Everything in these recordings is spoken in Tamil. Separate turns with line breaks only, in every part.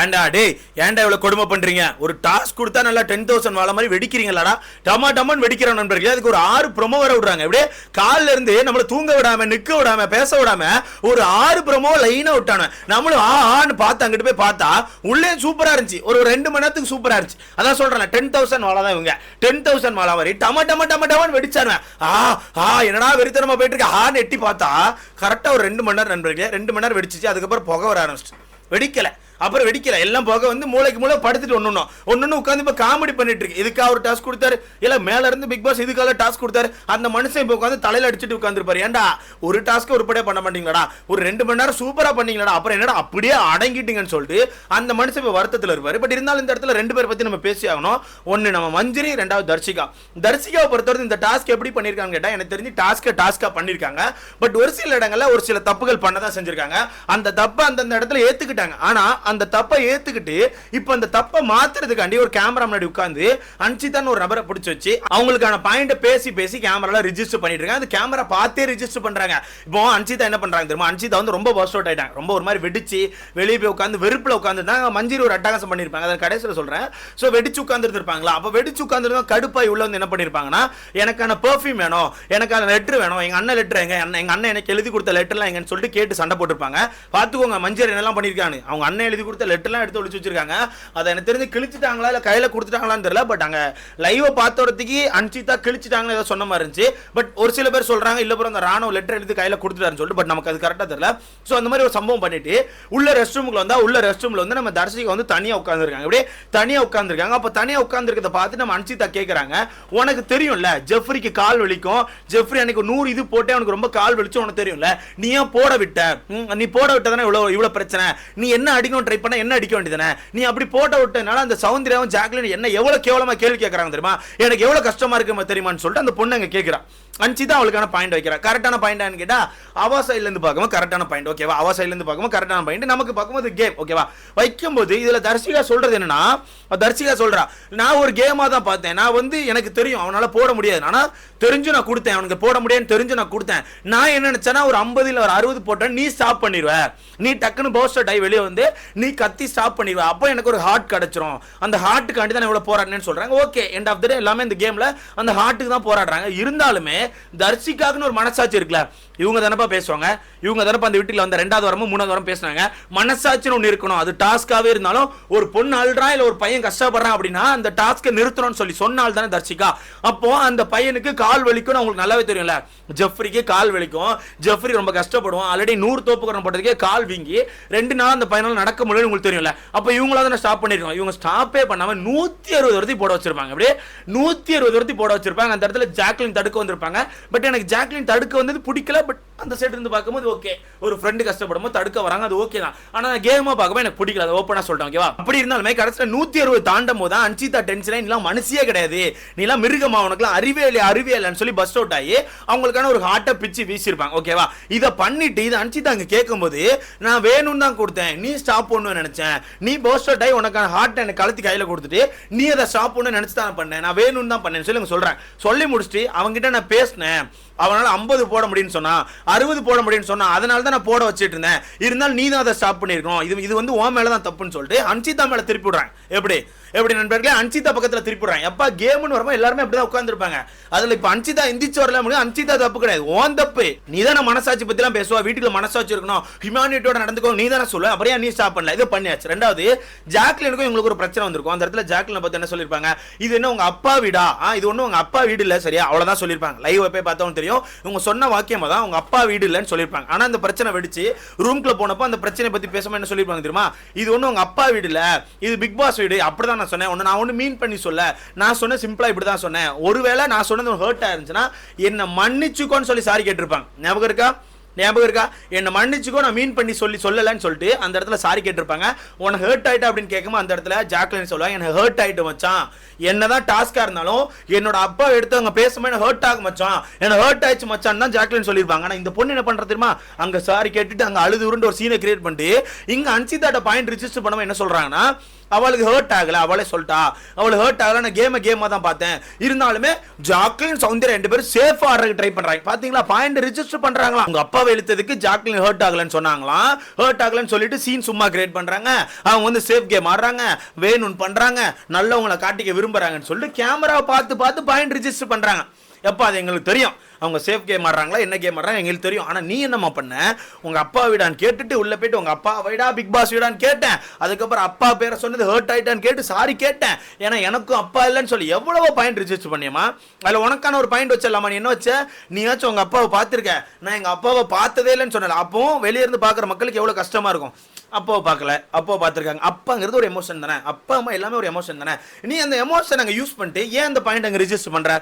ஏன்டா டே ஏன்டா இவ்வளவு கொடுமை பண்றீங்க? ஒரு டாஸ்க் கொடுத்தா நல்லா டென் தௌசண்ட் வாழ மாதிரி வெடிக்கிறீங்களாடா? டமா டமான் வெடிக்கிற நண்பர்களே அதுக்கு ஒரு ஆறு ப்ரொமோ வர விடுறாங்க. இப்படியே கால்ல இருந்து நம்மள தூங்க விடாம நிக்க விடாம பேச விடாம ஒரு ஆறு ப்ரொமோ லைனா விட்டானு நம்மளும் ஆ ஆன்னு பார்த்து அங்கிட்டு போய் பார்த்தா உள்ளே சூப்பரா இருந்துச்சு. ஒரு ரெண்டு மணி நேரத்துக்கு சூப்பரா இருந்துச்சு. அதான் சொல்றேன் டென் தௌசண்ட் வாழ தான் இவங்க. டென் தௌசண்ட் வாழ மாதிரி டம டம டம டமான் வெடிச்சானுவேன் ஆ ஆ என்னடா வெறித்தனமா போயிட்டு இருக்கு ஆன்னு எட்டி பார்த்தா கரெக்டா ஒரு ரெண்டு மணி நேரம் நண்பர்களே ரெண்டு மணி நேரம் வெடிச்சிச்சு. அதுக்கப்புறம் புகை வர ஆரம்பிச்சிட்டு வெடிக்கல. அப்புறம் வெடிக்கல. எல்லாம் போக வந்து மூளைக்கு மூளை படுத்துட்டு ஒன்று ஒன்று உட்காந்து இப்போ காமெடி பண்ணிட்டு இருக்கு. இதுக்கா ஒரு டாஸ்க் கொடுத்தாரு. இல்ல மேல இருந்து பிக் பாஸ் இதுக்காக டாஸ்க் கொடுத்தாரு. அந்த மனுஷன் இப்போ உட்காந்து தலையில அடிச்சுட்டு உட்காந்துருப்பாரு ஏன்டா ஒரு டாஸ்க் உருப்படியா பண்ண மாட்டீங்களாடா? ஒரு ரெண்டு மணி நேரம் சூப்பரா பண்ணீங்களாடா? அப்புறம் என்னடா அப்படியே அடங்கிட்டீங்கன்னு சொல்லிட்டு அந்த மனுஷன் இப்போ வருத்தத்தில் இருப்பாரு. பட் இருந்தாலும் இந்த இடத்துல ரெண்டு பேர் பத்தி நம்ம பேசி ஆகணும். ஒன்னு நம்ம மஞ்சரி ரெண்டாவது தர்ஷிகா. தர்ஷிகாவை பொறுத்தவரை இந்த டாஸ்க் எப்படி பண்ணிருக்காங்க கேட்டா எனக்கு தெரிஞ்சு டாஸ்க்கை டாஸ்க்காக பண்ணிருக்காங்க. பட் ஒரு சில இடங்கள்ல ஒரு சில தப்புகள் பண்ணதான் செஞ்சிருக்காங்க. அந்த தப்பை அந்தந்த இடத்துல ஏத்துக்கிட்டாங்க. ஆனா அந்த தப்பை ஏத்துக்கிட்டு இப்போ அந்த தப்பை மாத்துறதுக்காண்டி ஒரு கேமரா முன்னாடி உட்காந்து அன்சிதான்னு ஒரு நபரை பிடிச்சி வச்சு அவங்களுக்கான பாயிண்ட பேசி பேசி கேமரால ரிஜிஸ்டர் பண்ணிட்டு இருக்காங்க. அந்த கேமரா பார்த்தே ரிஜிஸ்டர் பண்றாங்க. இப்போ அன்சிதா என்ன பண்றாங்க தெரியுமா? அன்சிதா வந்து ரொம்ப பர்ஸ்ட் அவுட் ஆயிட்டாங்க. ரொம்ப ஒரு மாதிரி வெடிச்சு வெளியே போய் உட்காந்து வெறுப்புல உட்காந்துருந்தாங்க மஞ்சள் ஒரு அட்டகாசம் பண்ணிருப்பாங்க. அதை கடைசியில் சொல்றேன். ஸோ வெடிச்சு உட்கார்ந்து இருப்பாங்களா வெடிச்சு உட்காந்துருந்தா கடுப்பாய் உள்ள வந்து என்ன பண்ணிருப்பாங்கன்னா எனக்கான பெர்ஃப்யூம் வேணும். எனக்கான லெட்டர் வேணும். எங்க அண்ணன் லெட்டர் எங்க அண்ணன் எங்க அண்ணன் எனக்கு எழுதி கொடுத்த லெட்டர்லாம் எங்கன்னு சொல்லிட்டு கேட்டு சண்டை போட்டிருப்பாங்க. பார்த்துக்கோங்க மஞ்சள் என்னெல்லாம் பண்ணிருக்காங்க அவங்க அண்ணன் எழுதி எழுதி கொடுத்த லெட்டர்லாம் எடுத்து ஒழிச்சு வச்சிருக்காங்க. அதை எனக்கு தெரிஞ்சு கிழிச்சிட்டாங்களா இல்லை கையில் கொடுத்துட்டாங்களான்னு தெரியல பட் அங்கே லைவை பார்த்தோடத்துக்கு அன்சிதா கிழிச்சிட்டாங்கன்னு ஏதோ சொன்ன மாதிரி இருந்துச்சு. பட் ஒரு சில பேர் சொல்கிறாங்க இல்லை அப்புறம் அந்த ராணுவ லெட்டர் எழுதி கையில் கொடுத்துட்டாருன்னு சொல்லிட்டு பட் நமக்கு அது கரெக்டாக தெரியல. ஸோ அந்த மாதிரி ஒரு சம்பவம் பண்ணிட்டு உள்ள ரெஸ்ட் ரூமுக்குள்ள வந்தால் உள்ள ரெஸ்ட் ரூமில் வந்து நம்ம தர்ஷிகா வந்து தனியாக உட்காந்துருக்காங்க அப்படியே தனியாக உட்காந்துருக்காங்க அப்போ தனியாக உட்காந்துருக்கதை பார்த்து நம்ம அன்சிதா கேட்குறாங்க உனக்கு தெரியும்ல ஜெஃப்ரிக்கு கால் வலிக்கும். ஜெஃப்ரி எனக்கு நூறு இது போட்டே உனக்கு ரொம்ப கால் வலிச்சு உனக்கு தெரியும்ல. நீ ஏன் போட விட்ட? நீ போட விட்டதானே இவ்வளோ இவ்வளோ பிரச்சனை? நீ என்ன அடிக்கணும் ட்ரை பண்ண என்ன அடிக்க வேண்டியதானே? நீ அப்படி போட்ட விட்டனால அந்த சௌந்தர்யாவும் ஜாக்லின் என்ன எவ்வளவு கேவலமா கேள்வி கேட்கறாங்க தெரியுமா? எனக்கு எவ்வளவு கஷ்டமா இருக்கு தெரியுமான்னு சொல்லிட்டு அந்த பொண்ணு அங்க கேட்கிறான் அன்சிதா அவளுக்கான பாயிண்ட் வைக்கிறா. கரெக்டான பாயிண்டான்னு கேட்டால் அவா சைட்லேருந்து பார்க்கும்போது கரெக்டான பாயிண்ட் ஓகேவா அவ சைட்லேருந்து பார்க்கும்போது கரெக்டான பாயிண்ட் நமக்கு பார்க்கும்போது கேம் ஓகேவா வைக்கும்போது இதில் தர்ஷிகா சொல்கிறது என்னன்னா தர்ஷிகா சொல்கிறா நான் ஒரு கேமாக தான் பார்த்தேன். நான் வந்து எனக்கு தெரியும் அவனால் போட முடியாது. ஆனால் தெரிஞ்சு நான் கொடுத்தேன். அவனுக்கு போட முடியாதுன்னு தெரிஞ்சு நான் கொடுத்தேன். நான் என்ன நினச்சேன்னா ஒரு ஐம்பது இல்லை ஒரு அறுபது போட்டேன் நீ ஸ்டாப் பண்ணிடுவ நீ டக்குன்னு போஸ்டர் டை வெளியே வந்து நீ கத்தி ஸ்டாப் பண்ணிடுவ அப்போ எனக்கு ஒரு ஹார்ட் கிடச்சிரும். அந்த ஹார்ட்டுக்காண்டி தான் இவ்வளோ போராடினேன்னு சொல்கிறாங்க okay end of the day எல்லாமே இந்த கேமில் அந்த ஹார்ட்டுக்கு தான் போராடுறாங்க. இருந்தாலுமே தர்ஷிகாக்குன்னு ஒரு மனசாட்சி இருக்குல்ல இவங்க தானப்பா பேசுவாங்க? இவங்க தானப்பா அந்த வீட்டில் வந்த ரெண்டாவது வாரமும் மூணாவது வாரம் பேசுனாங்க. மனசாட்சின்னு ஒன்று இருக்கணும். அது டாஸ்க்காகவே இருந்தாலும் ஒரு பொண்ணு அழுறான் இல்ல ஒரு பையன் கஷ்டப்படுறான் அப்படின்னா அந்த டாஸ்க்கை நிறுத்தணும்னு சொல்லி சொன்னால் தானே தர்ஷிகா. அப்போ அந்த பையனுக்கு கால் வலிக்கும்னு அவங்களுக்கு நல்லாவே தெரியும்ல. ஜெஃப்ரிக்கு கால் வலிக்கும். ஜெஃப்ரி ரொம்ப கஷ்டப்படுவான். ஆல்ரெடி நூறு தோப்புக்கரம் போட்டதுக்கே கால் வீங்கி ரெண்டு நாள் அந்த பையனால் நடக்க முடியும்னு உங்களுக்கு தெரியும்ல. அப்போ இவங்களா தானே ஸ்டாப் பண்ணிருக்கோம் இவங்க ஸ்டாப்பே பண்ணாம நூற்றி அறுபது வரத்தையும் போட வச்சிருப்பாங்க. அப்படியே நூற்றி அறுபது வரத்தையும் போட வச்சிருப்பாங்க. அந்த இடத்துல ஜாக்லின் தடுக்க வந்திருப்பாங்க. பட் எனக்கு ஜாக்லின் தடுக்க வந்தது பிடிக்கல பட் அந்த சைடு இருந்து பார்க்கும்போது ஓகே ஒரு ஃப்ரெண்டு கஷ்டப்படும் போது தடுக்க வராங்க அது ஓகே தான். ஆனால் கேமாக பார்க்கும்போது எனக்கு பிடிக்கல அது ஓப்பனா சொல்லிட்டேன் ஓகேவா அப்படி இருந்தாலுமே கடைசியில் நூத்தி அறுபது தாண்டும் போது தான் அன்சிதா டென்ஷனே நீலாம் மனுஷியே கிடையாது. நீலாம் மிருகமா உனக்குலாம் அறிவே இல்லை அறிவே இல்லைன்னு சொல்லி பஸ் அவுட் ஆகி அவங்களுக்கான ஒரு ஹார்ட்டை பிச்சு வீசியிருப்பாங்க ஓகேவா இதை பண்ணிட்டு இதை அன்சிதா அங்க கேட்கும்போது நான் வேணும்னு தான் கொடுத்தேன். நீ ஸ்டாப் பண்ணணும்னு நினைச்சேன். நீ பஸ் அவுட் ஆகி உனக்கான ஹார்ட்டை எனக்கு கழுத்து கையில கொடுத்துட்டு நீ அதை ஸ்டாப் பண்ணு நினச்சி தான் பண்ணேன். நான் வேணும்னு தான் பண்ணேன்னு சொல்லி அவங்க சொல்றேன் சொல்லி முடிச்சுட்டு அவங்ககிட்ட நான் பேசினேன் அவனால் ஐம்பது போட முடியும்னு சொன்னா அறுபது போட முடியும்னு சொன்னான் அதனால தான் நான் போட வச்சுட்டு இருந்தேன். இருந்தாலும் நீ தான் அதை ஸ்டாப் பண்ணியிருக்கோம் இது இது வந்து உன் மேலே தான் தப்புன்னு சொல்லிட்டு அன்சிதா மேலே திருப்பி விடுறேன். எப்படி? எப்படி நண்பர்களே? அன்சிதா பக்கத்தில் திருப்பி விடுறேன். எப்பா கேம்னு வரும்போது எல்லாருமே அப்படிதான் உட்காந்துருப்பாங்க அதில் இப்போ அன்சிதா எந்திரிச்சு வரல முடியும் அன்சிதா தப்பு கிடையாது. ஓன் தப்பு. நீ தானே மனசாட்சி பற்றிலாம் பேசுவா. வீட்டுக்கு மனசாட்சி இருக்கணும். ஹியூமானிட்டியோட நடந்துக்கோ நீ தானே சொல்லுவேன் அப்படியே நீ ஸ்டாப் பண்ணல. இது பண்ணியாச்சு. ரெண்டாவது ஜாக்லினுக்கும் இவங்களுக்கு ஒரு பிரச்சனை வந்திருக்கும். அந்த இடத்துல ஜாக்லினை பார்த்து என்ன சொல்லிருப்பாங்க இது என்ன உங்க அப்பா வீடா? இது ஒன்றும் உங்க அப்பா வீடு இல்லை சரியா? அவ்வளோதான் சொல்லியிருப்பாங்க. லைவ் போய் பார்த்தவங்க தெரியும். இவங்க சொன்ன வாக்கியமாக தான் அவங்க அப்பா வீடு இல்லைன்னு சொல்லியிருப்பாங்க. ஆனால் அந்த பிரச்சனை வெடிச்சு ரூம்குள்ள போனப்போ அந்த பிரச்சனை பற்றி பேசாமல் என்ன சொல்லிருப்பாங்க தெரியுமா? இது ஒன்றும் உங்கள் அப்பா வீடு இல்லை இது பிக் பாஸ் வீடு அப்படிதான் நான் சொன்னேன். ஒன்று நான் ஒன்று மீன் பண்ணி சொல்ல. நான் சொன்ன சிம்பிளாக இப்படி தான் சொன்னேன். ஒருவேளை நான் சொன்னது ஹர்ட் ஆயிருந்துச்சுன்னா என்னை மன்னிச்சுக்கோன்னு சொல்லி சாரி கேட்டிருப்பாங்க. ஞாபகம் இருக்கா? ஞாபகம் இருக்கா? என்னை மன்னிச்சுக்கோ நான் மீன் பண்ணி சொல்லி சொல்லலைன்னு சொல்லிட்டு அந்த இடத்துல சாரி கேட்டிருப்பாங்க. உனக்கு ஹர்ட் ஆயிட்டா அப்படின்னு கேட்கும்போது அந்த இடத்துல ஜாக்லின் சொல்லுவாங்க எனக்கு ஹர்ட் ஆயிட்டு மச்சான். என்னதான் டாஸ்கா இருந்தாலும் என்னோட அப்பா எடுத்து அவங்க பேசும்போது எனக்கு ஹர்ட் ஆகும் மச்சான். எனக்கு ஹர்ட் ஆயிடுச்சு மச்சான் தான் ஜாக்லின் சொல்லியிருப்பாங்க. ஆனால் இந்த பொண்ணு என்ன பண்ணுறது தெரியுமா? அங்கே சாரி கேட்டுட்டு அங்கே அழுது உருண்டு ஒரு சீனை கிரியேட் பண்ணிட்டு இங்கே அன்சிதாட்ட பாயிண்ட் ரிஜிஸ்டர் பண்ணாமல் என்ன சொல்கிறாங்கன்னா அவளுக்கு ஹர்ட் ஆகலை. அவளே சொல்லிட்டா. அவளுக்கு ஹர்ட் ஆகலை. நான் கேமை கேமாக தான் பார்த்தேன். இருந்தாலுமே ஜாக்லின் சௌந்தர்யா ரெண்டு பேரும் சேஃப் ஆடுறதுக்கு ட்ரை பண்ணுறாங்க பார்த்தீங்களா பாயிண்ட் ரிஜிஸ்டர் பண்ணுறாங்களா அவங்க அப்பா அப்பாவை இழுத்ததுக்கு ஜாக்லின் ஹர்ட் ஆகலைன்னு சொன்னாங்களாம். ஹர்ட் ஆகலைன்னு சொல்லிட்டு சீன் சும்மா கிரியேட் பண்ணுறாங்க அவங்க வந்து சேஃப் கேம் ஆடுறாங்க. வேணும்னு பண்ணுறாங்க நல்லவங்களை காட்டிக்க விரும்புகிறாங்கன்னு சொல்லிட்டு கேமராவை பார்த்து பார்த்து பாயிண்ட் ரிஜிஸ்டர் பண்ணுறாங்க எப்போ அது எங்களுக்கு தெரியும். அவங்க சேஃப் கேம் ஆடுறாங்களா என்ன கேம் ஆடுறாங்க எங்களுக்கு தெரியும். ஆனால் நீ என்னம்மா பண்ண? உங்கள் அப்பா வீடான்னு கேட்டுட்டு உள்ளே போயிட்டு உங்கள் அப்பா வீடா பிக் பாஸ் வீடான்னு கேட்டேன். அதுக்கப்புறம் அப்பா பேரை சொன்னது ஹர்ட் ஆயிட்டான்னு கேட்டு சாரி கேட்டேன். ஏன்னா எனக்கும் அப்பா இல்லைன்னு சொல்லி எவ்வளவோ பாயிண்ட் ரிசர்ச் பண்ணியம்மா. அதில் உனக்கான ஒரு பாயிண்ட் வச்சிடலாமா? நீ என்ன வச்ச? நீயாச்சும் உங்கள் அப்பாவை பார்த்துருக்க. நான் எங்கள் அப்பாவை பார்த்ததே இல்லைன்னு சொன்னல அப்போவும் வெளியே இருந்து பார்க்குற மக்களுக்கு எவ்வளோ கஷ்டமாக இருக்கும்? அப்பாவை பார்க்கல. அப்பாவை பார்த்துருக்காங்க. அப்பாங்கிறது ஒரு எமோஷன் தானே. அப்பா அம்மா எல்லாமே ஒரு எமோஷன் தானே. நீ அந்த எமோஷன் அங்கே யூஸ் பண்ணிட்டு ஏன் அந்த பாயிண்ட் அங்கே ரிஜிஸ்டர் பண்ணுற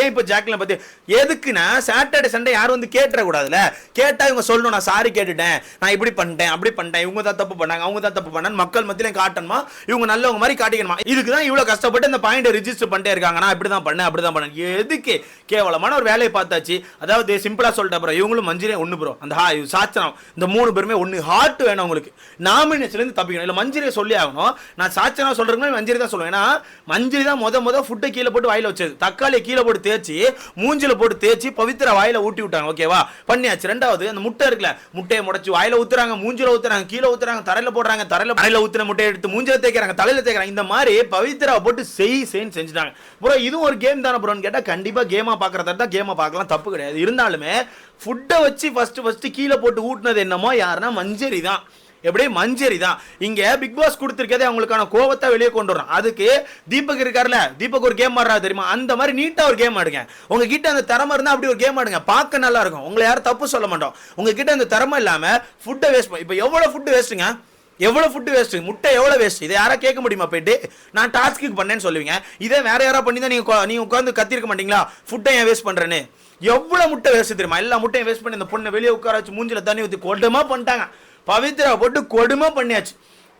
ஏன் இப்போ ஜாக்லின் பற்றி எதுக்குன்னா சாட்டர்டே சண்டே யாரும் வந்து கேட்டுறக்கூடாதுல்ல? கேட்டால் இவங்க சொல்லணும் நான் சாரி கேட்டுட்டேன். நான் இப்படி பண்ணிட்டேன் அப்படி பண்ணிட்டேன். இவங்க தான் தப்பு பண்ணாங்க அவங்க தான் தப்பு பண்ணாங்க மக்கள் மத்தியிலையும் காட்டணுமா? இவங்க நல்லவங்க மாதிரி காட்டிக்கணுமா? இதுக்கு தான் இவ்வளோ கஷ்டப்பட்டு இந்த பாயிண்டை ரிஜிஸ்டர் பண்ணிட்டே இருக்காங்க. நான் இப்படி தான் பண்ணேன் அப்படி தான் பண்ணேன். எதுக்கு? கேவலமான ஒரு வேலையை பார்த்தாச்சு. அதாவது சிம்பிளாக சொல்லிட்டேன் ப்ரோ இவங்களும் மஞ்சிரே ஒன்று ப்ரோ அந்த ஹா சாச்சனம். இந்த மூணு பேருமே ஒன்று ஹார்ட் வேணும் உங்களுக்கு நாமினேஷன்லேருந்து தப்பிக்கணும். இல்லை மஞ்சிரியை சொல்லி ஆகணும். நான் சாச்சனா சொல்கிறேங்க மஞ்சிரி தான் சொல்லுவேன் ஏன்னா மஞ்சிரி தான் முத முத ஃபுட்டை கீழே போட்டு வாயில் வச்சது. தக்காளியை கீழே போட்டு தேய்ச்சி மூஞ்சில போட்டு தேய்ச்சி பவித்திர வாயில ஊட்டி விட்டாங்க ஓகேவா பண்ணியாச்சு. ரெண்டாவது அந்த முட்டை இருக்குல்ல முட்டையை முடைச்சு வாயில ஊத்துறாங்க மூஞ்சில ஊத்துறாங்க கீழே ஊத்துறாங்க தரையில போடுறாங்க தரையில தரையில ஊத்துன முட்டையை எடுத்து மூஞ்சில தேய்க்கிறாங்க தலையில தேய்க்கிறாங்க. இந்த மாதிரி பவித்ரா போட்டு செய் செய்ன்னு செஞ்சுட்டாங்க. ப்ரோ இதுவும் ஒரு கேம் தானே ப்ரோன்னு கேட்டா கண்டிப்பா கேமா பாக்குறதா தான் கேமா பார்க்கலாம் தப்பு கிடையாது. இருந்தாலுமே ஃபுட்டை வச்சு ஃபர்ஸ்ட் ஃபர்ஸ்ட் கீழே போட்டு ஊட்டினது என்னமோ யாருன்னா மஞ்சரி தான். எப்படி மஞ்சரி தான். இங்க பிக் பாஸ் கொடுத்துருக்கதே அவங்களுக்கான கோவத்தை வெளியே கொண்டு வரோம் அதுக்கு தீபக் இருக்கார்ல தீபக் ஒரு கேம் ஆடுறா தெரியுமா? அந்த மாதிரி நீட்டா ஒரு கேம் ஆடுங்க. உங்ககிட்ட அந்த திறமை இருந்தா அப்படி ஒரு கேம் ஆடுங்க. பார்க்க நல்லா இருக்கும். உங்களை யாரும் தப்பு சொல்ல மாட்டோம். உங்ககிட்ட அந்த திறமை இல்லாம ஃபுட்டை வேஸ்ட் இப்போ எவ்வளவு ஃபுட்டு வேஸ்ட்டுங்க எவ்வளவு ஃபுட்டு வேஸ்ட் முட்டை எவ்வளவு வேஸ்ட் இதை யாரா கேட்க முடியுமா போயிட்டு? நான் டாஸ்க்கு பண்ணேன்னு சொல்லுவீங்க. இதே வேற யாரா பண்ணி தான் நீங்க நீங்க உட்காந்து கத்திருக்க மாட்டீங்களா? ஃபுட்டை ஏன் வேஸ்ட் பண்றேன்னு? எவ்வளவு முட்டை வேஸ்ட் தெரியுமா? எல்லா முட்டையும் வேஸ்ட் பண்ணி இந்த பொண்ணை வெளியே உட்கார வச்சு மூஞ்சில தண்ணி ஊற்றி கொடுமா பண்ணிட்டாங்க. பவித்ரா போட்டு கொடுமை பண்ணியாச்சு.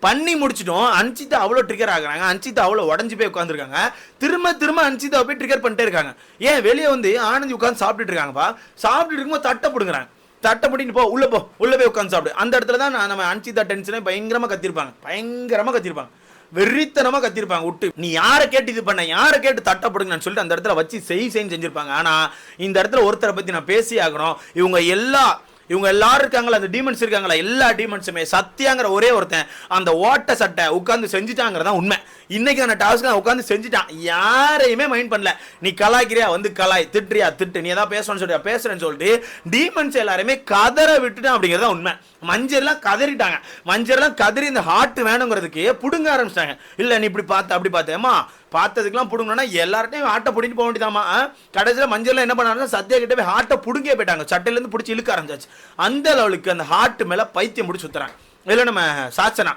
பண்ணி முடிச்சிட்டோம். அன்சிதா அவ்வளோ ட்ரிகர் ஆகுறாங்க. அன்சிதா அவ்வளோ உடஞ்சி போய் உட்காந்துருக்காங்க திரும்ப திரும்ப அன்சிதா போய் ட்ரிகர் பண்ணிட்டே இருக்காங்க. ஏன் வெளியே வந்து ஆனந்தி உட்காந்து சாப்பிட்டுட்டு இருக்காங்கப்பா? சாப்பிட்டுட்டு இருக்கும்போது தட்டை பிடுங்குறாங்க. தட்டை பிடின்னு போ உள்ளே போ உள்ளே போய் உட்காந்து சாப்பிடு. அந்த இடத்துல தான் நான் நம்ம அன்சிதா டென்ஷனே பயங்கரமாக கத்திருப்பாங்க. பயங்கரமாக கத்திருப்பாங்க. வெறித்தனமாக கத்திருப்பாங்க. விட்டு நீ யாரை கேட்டு இது பண்ண? யாரை கேட்டு தட்டப்படுங்கன்னு சொல்லிட்டு அந்த இடத்துல வச்சு செய் செய்ன்னு செஞ்சிருப்பாங்க. ஆனால் இந்த இடத்துல ஒருத்தரை பற்றி நான் பேசி ஆகணும். இவங்க எல்லா இவங்க எல்லாரும் இருக்காங்களா அந்த டீமன்ஸ் இருக்காங்களா எல்லா டீமன்ஸுமே சத்தியாங்கிற ஒரே ஒருத்தன் அந்த ஓட்ட சட்டை உட்காந்து செஞ்சுட்டாங்கிறதான் உண்மை. இன்னைக்கு அந்த நான் உட்காந்து செஞ்சுட்டான். யாரையுமே மைண்ட் பண்ணல. நீ கலாய்க்கிறியா? வந்து கலாய் திட்டுறியா? திட்டு. நீ ஏதாவது பேசணும்னு சொல்றியா? பேசுறேன்னு சொல்லிட்டு டீமன்ஸ் எல்லாருமே கதற விட்டுட்டான் அப்படிங்கிறதா உண்மை. மஞ்சள்லாம் கதறிட்டாங்க. மஞ்சள்லாம் கதறி இந்த ஹார்ட் வேணுங்கிறதுக்கு புடுங்க ஆரம்பிச்சிட்டாங்க. இல்லை நீ இப்படி பார்த்த அப்படி பார்த்தேம்மா பார்த்ததுக்கெல்லாம் பிடுங்கணும்னா எல்லார்ட்டையும் ஆட்டை பிடிட்டு போக வேண்டியதாமா கடைசியில் மஞ்சள் என்ன பண்ணாங்கன்னா சத்யா கிட்ட போய் ஹார்ட்டை பிடுங்கே போயிட்டாங்க. சட்டையிலேருந்து பிடிச்சி இழுக்க ஆரம்பிச்சாச்சு. அந்த லெவலுக்கு அந்த ஹார்ட் மேலே பைத்தியம் முடிச்சு சுற்றுறாங்க இல்லை நம்ம சாச்சனா.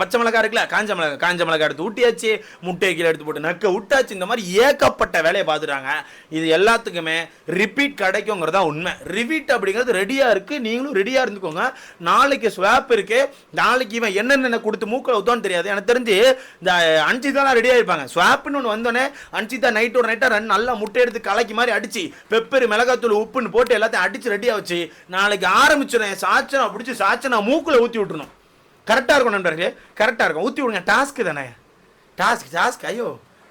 பச்சை மிளகா இருக்குல்ல காஞ்ச மிளகா காஞ்ச மிளகா எடுத்து ஊட்டியாச்சு முட்டையை கீழே எடுத்து போட்டு நக்க விட்டாச்சு இந்த மாதிரி ஏகப்பட்ட வேலையை பார்த்துட்டாங்க. இது எல்லாத்துக்குமே ரிப்பீட் கிடைக்குங்கிறதா உண்மை. ரிப்பீட் அப்படிங்கிறது ரெடியாக இருக்குது நீங்களும் ரெடியாக இருந்துக்கோங்க. நாளைக்கு ஸ்வாப் இருக்குது நாளைக்கு இவன் என்னென்ன கொடுத்து மூக்கில் ஊத்தோன்னு தெரியாது. எனக்கு தெரிஞ்சு இந்த அன்சிதாலாம் ரெடியாக இருப்பாங்க. ஸ்வாப்னு ஒன்று வந்தோடனே அன்சிதா நைட் ஒரு நைட்டாக ரன் நல்லா முட்டை எடுத்து கலக்கி மாதிரி அடிச்சு பெப்பர் மிளகாத்தூள் உப்புன்னு போட்டு எல்லாத்தையும் அடித்து ரெடியாக வச்சு நாளைக்கு ஆரம்பிச்சிடும். சாச்சனா பிடிச்சி சாச்சனா மூக்கில் ஊற்றி விட்டுருணும். கரெக்டாக இருக்கும் நண்பர்களே கரெக்டாக இருக்கும். ஊற்றி விடுங்க. டாஸ்க்கு தானே. டாஸ்க் டாஸ்க் ஐயோ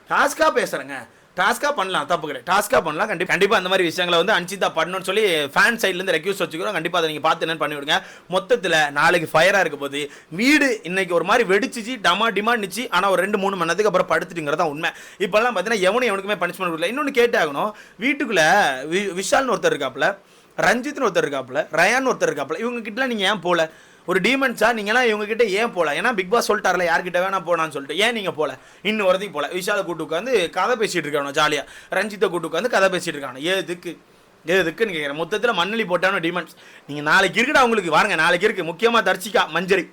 டாஸ்க்காக பேசுகிறேங்க டாஸ்க்காக பண்ணலாம் தப்பு கிடையாது டாஸ்க்காக பண்ணலாம் கண்டிப்பாக கண்டிப்பாக அந்த மாதிரி விஷயங்களை வந்து அன்சிதா பண்ணணும்னு சொல்லி ஃபேன் சைட்லேருந்து ரெக்யூஸ் வச்சுக்கிறோம். கண்டிப்பாக அதை நீங்கள் பார்த்து என்ன பண்ணிவிடுங்க மொத்தத்தில் நாளைக்கு ஃபயராக இருக்க போது வீடு இன்னைக்கு ஒரு மாதிரி வெடிச்சிச்சு டமா டிமாண்ட் நிச்சு. ஆனால் ஒரு ரெண்டு மூணு மணி நேரத்துக்கு அப்புறம் படுத்துட்டுங்கிறது தான் உண்மை. இப்போல்லாம் பார்த்தீங்கன்னா எவனும் எவனுக்குமே பனிஷ்மெண்ட் கொடுக்கல. இன்னொன்று கேட்டாகணும் வீட்டுக்குள்ளே வி விஷால்னு ஒருத்தர் இருக்காப்புல ரஞ்சித்னு ஒருத்தர் இருக்காப்புல ரயான் ஒருத்தர் இருக்காப்புல இவங்க கிட்டலாம் நீங்கள் ஏன் போகல ஒரு டீமன்ஸா நீங்களாம் இவங்க கிட்ட ஏன் போல? ஏன்னா பிக் பாஸ் சொல்லிட்டார்ல யார்கிட்ட வேணா போனான்னு சொல்லிட்டு. ஏன் நீங்க போல? இன்னும் வரதையும் போல. விஷால கூட்டு உட்காந்து கதை பேசிட்டு இருக்கானோ ஜாலியா ரஞ்சித்தை கூட்டு உட்காந்து கதை பேசிட்டு இருக்கானோ எதுக்கு? எதுக்குன்னு கேட்குறேன் மொத்தத்தில் மண்ணலி போட்டானோ டிமன்ஸ் நீங்கள் நாளைக்கு இருக்குடா உங்களுக்கு. வாருங்க நாளைக்கு இருக்கு. முக்கியமாக தர்ச்சிக்கா மஞ்சரி.